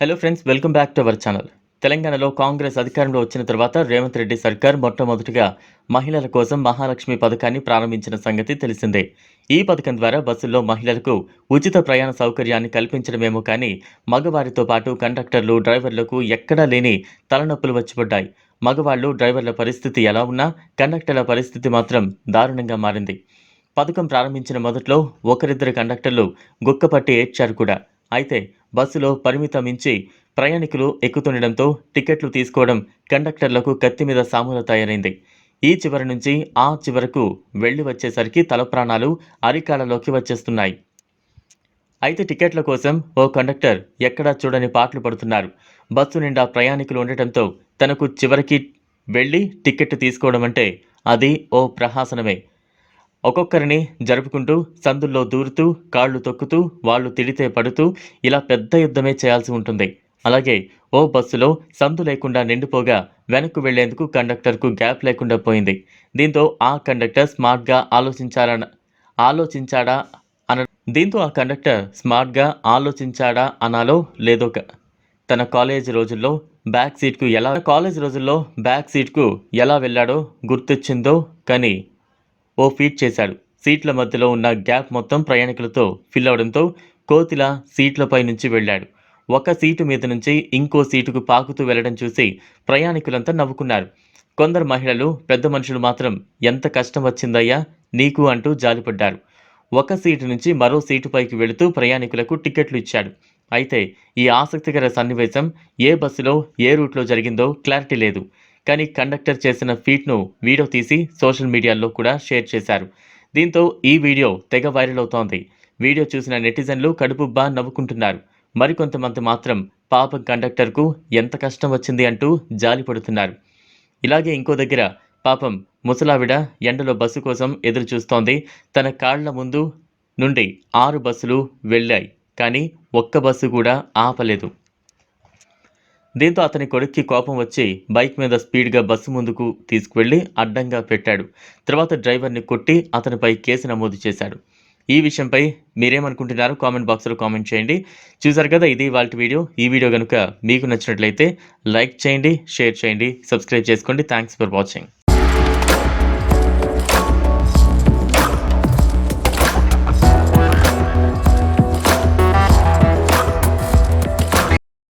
Hello friends welcome back to our channel తెలంగాణలో కాంగ్రెస్ అధికారంలో వచ్చిన తర్వాత రేవంత్ రెడ్డి సర్కార్ మొట్టమొదటిగా మహిళల కోసం మహాలక్ష్మి పథకాన్ని ప్రారంభించిన సంగతి తెలిసిందే. ఈ పథకం ద్వారా బస్సుల్లో మహిళలకు ఉచిత ప్రయాణ సౌకర్యాన్ని కల్పించడమేమో కానీ మగవారితో పాటు కండక్టర్లు డ్రైవర్లకు ఎక్కడా లేని తలనొప్పులు వచ్చిపడ్డాయి. మగవాళ్ళు డ్రైవర్ల పరిస్థితి ఎలా ఉన్నా కండక్టర్ల పరిస్థితి మాత్రం దారుణంగా మారింది. పథకం ప్రారంభించిన మొదట్లో ఒకరిద్దరు కండక్టర్లు గుక్కపట్టి ఏడ్చారు కూడా. అయితే బస్సులో పరిమితం మించి ప్రయాణికులు ఎక్కుతుండడంతో టికెట్లు తీసుకోవడం కండక్టర్లకు కత్తి మీద సాముల తయారైంది. ఈ చివరి నుంచి ఆ చివరకు వెళ్ళి వచ్చేసరికి తలప్రాణాలు అరికాలలోకి వచ్చేస్తున్నాయి. అయితే టికెట్ల కోసం ఓ కండక్టర్ ఎక్కడా చూడని పాటలు పడుతున్నారు. బస్సు నిండా ప్రయాణికులు ఉండటంతో తనకు చివరికి వెళ్ళి టికెట్ తీసుకోవడం అంటే అది ఓ ప్రహాసనమే. ఒక్కొక్కరిని జరుపుకుంటూ సందుల్లో దూరుతూ కాళ్ళు తొక్కుతూ వాళ్ళు తిడితే పడుతూ ఇలా పెద్ద యుద్ధమే చేయాల్సి ఉంటుంది. అలాగే ఓ బస్సులో సందు లేకుండా నిండిపోగా వెనక్కు వెళ్ళేందుకు కండక్టర్కు గ్యాప్ లేకుండా పోయింది. దీంతో ఆ కండక్టర్ స్మార్ట్గా ఆలోచించాలన్న ఆలోచించాడా అన దీంతో ఆ కండక్టర్ స్మార్ట్గా ఆలోచించాడా అనాలో లేదో తన కాలేజ్ రోజుల్లో బ్యాక్ సీట్కు ఎలా కాలేజ్ రోజుల్లో బ్యాక్ సీట్కు ఎలా వెళ్ళాడో గుర్తొచ్చిందో కానీ ఓ ఫీట్ చేశాడు. సీట్ల మధ్యలో ఉన్న గ్యాప్ మొత్తం ప్రయాణికులతో ఫిల్ అవడంతో కోతిల సీట్లపై నుంచి వెళ్ళాడు. ఒక సీటు మీద నుంచి ఇంకో సీటుకు పాకుతూ వెళ్ళడం చూసి ప్రయాణికులంతా నవ్వుకున్నారు. కొందరు మహిళలు పెద్ద మనుషులు మాత్రం ఎంత కష్టం వచ్చిందయ్యా నీకు అంటూ జాలిపడ్డారు. ఒక సీటు నుంచి మరో సీటుపైకి వెళుతూ ప్రయాణికులకు టికెట్లు ఇచ్చాడు. అయితే ఈ ఆసక్తికర సన్నివేశం ఏ బస్సులో ఏ రూట్లో జరిగిందో క్లారిటీ లేదు. కానీ కండక్టర్ చేసిన ఫీట్ను వీడియో తీసి సోషల్ మీడియాలో కూడా షేర్ చేశారు. దీంతో ఈ వీడియో తెగ వైరల్ అవుతోంది. వీడియో చూసిన నెటిజన్లు కడుపుబ్బా నవ్వుకుంటున్నారు. మరికొంతమంది మాత్రం పాపం కండక్టర్కు ఎంత కష్టం వచ్చింది అంటూ జాలిపడుతున్నారు ఇలాగే ఇంకో దగ్గర పాపం ముసలావిడ ఎండలో బస్సు కోసం ఎదురు చూస్తోంది. తన కాళ్ళ ముందు నుండి ఆరు బస్సులు వెళ్ళాయి. కానీ ఒక్క బస్సు కూడా ఆపలేదు. దీంతో అతని కొడుక్కి కోపం వచ్చి బైక్ మీద స్పీడ్గా బస్సు ముందుకు తీసుకువెళ్ళి అడ్డంగా పెట్టాడు. తర్వాత డ్రైవర్ని కొట్టి అతనిపై కేసు నమోదు చేశాడు. ఈ విషయంపై మీరేమనుకుంటున్నారో కామెంట్ బాక్స్లో కామెంట్ చేయండి. చూసారు కదా ఇది వాళ్ళ వీడియో. ఈ వీడియో కనుక మీకు నచ్చినట్లయితే లైక్ చేయండి షేర్ చేయండి సబ్స్క్రైబ్ చేసుకోండి. Thanks for watching